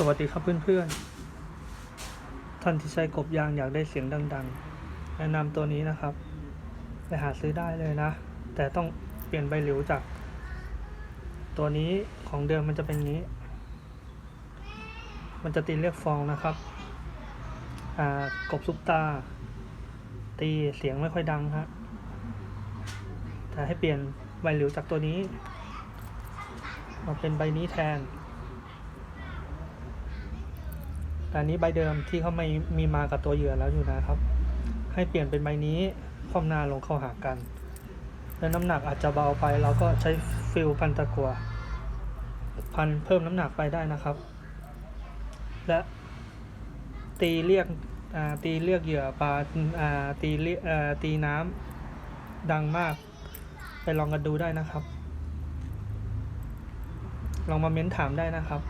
สวัสดีครับเพื่อนๆ ท่านที่ใช้กบยางอยากได้เสียงดัง ๆ แนะนำตัวนี้นะครับ ไปหาซื้อได้เลยนะ แต่ต้องเปลี่ยนใบหลิวจาก ตัวนี้ของเดิมมันจะเป็นงี้ มันจะตีเรียกฟองนะครับ อ่ากบซุปตา ตีเสียงไม่ค่อยดังฮะแต่ให้เปลี่ยนใบหลิวจากตัวนี้ มาเป็นใบนี้แทน แต่อันนี้ใบเดิมที่เขาไม่มีมากับตัวเหยื่อแล้วอยู่นะครับ ให้เปลี่ยนเป็นใบนี้คว่ำหน้าลงเข้าหากัน แล้วน้ำหนักอาจจะเบาไปเราก็ใช้ฟิลพันตะกัวพันเพิ่มน้ำหนักไปได้นะครับ และตีเรียกตีเรียกเหยื่อปลาตีเรียกตีน้ำดังมาก ไปลองกันดูได้นะครับ ลองมาเม้นถามได้นะครับ